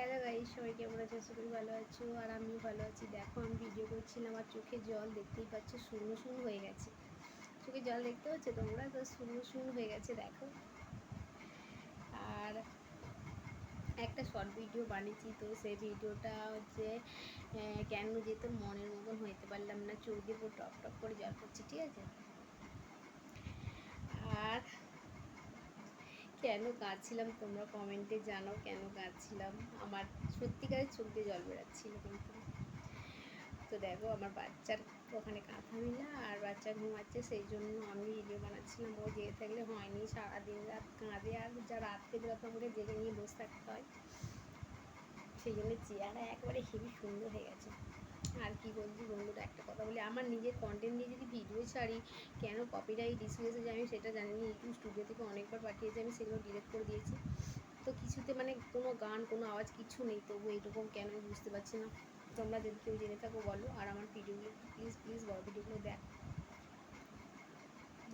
Hello guy সবাই কেমন আছে? আশা করি ভালো আছো, আর আমিও ভালো আছি। দেখো, আমি ভিডিও করছিলাম আর চোখে জল দেখতেই পাচ্ছ শূন্য শূন্য হয়ে গেছে। চোখে জল দেখতে পাচ্ছ তোমরা? তো শূন্য শূন্য হয়ে গেছে, দেখো। আর একটা শর্ট ভিডিও বানিয়েছি, তো সেই ভিডিওটা হচ্ছে কেন যে তোর মনের মতন হইতে পারলাম না, চোখ দিয়ে পুরো টপ টপ করে জল পড়ছে, ঠিক আছে? আর কেন কাঁদছিলাম তোমরা কমেন্টে জানাও কেন কাঁদছিলাম আমার সত্যিকারের চোখ দিয়ে জল বেরাচ্ছিল কিন্তু। তো দেখো, আমার বাচ্চার ওখানে কাঁথা না আর বাচ্চা ঘুমাচ্ছে, সেই জন্য আমি ভিডিও বানাচ্ছিলাম। ও জেগে থাকলে হয়নি, সারাদিন রাত কাঁদে আর যা রাত থেকে রাত আমাকে জেগে নিয়ে বসে থাকতে হয়। সেই জন্য চেয়ারটা একবারে হেবি সুন্দর হয়ে গেছে। আর কি বলছি বন্ধুরা, একটা কথা বলি, আমার নিজের কন্টেন্ট নিয়ে যদি ছাড়ি কেন কপিরাইট ইস্যু এসেছে আমি সেটা জানি না ইউটিউব স্টুডিও থেকে অনেকবার পাঠিয়েছি, আমি সেগুলো ডিলিট করে দিয়েছি। তো কিছুতে মানে কোনো গান, কোনো আওয়াজ কিছু নেই, তবু এইরকম কেন আমি বুঝতে পারছি না। তোমরা যদি কেউ জেনে থাকো, বলো, আর আমার ভিডিওগুলো প্লিজ প্লিজ বড় ভিডিওগুলো দেখ।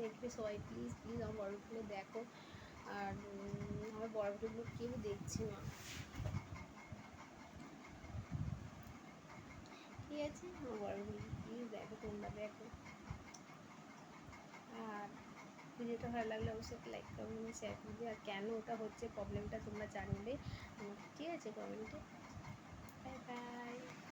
দেখবে সবাই প্লিজ প্লিজ আমার বড় ভিডিওগুলো দেখো। আর আমার বড় ভিডিওগুলো কেউ দেখছে না। ঠিক আছে? আমার বড় ভিডিও প্লিজ দেখো, তোমরা দেখো আর ভিডিওটা ভালো লাগলে অবশ্যই একটা লাইক কমেন্ট শেয়ার করবে আর কেন ওটা হচ্ছে প্রবলেমটা তোমরা জানবে ঠিক আছে কমেন্টে বাই বাই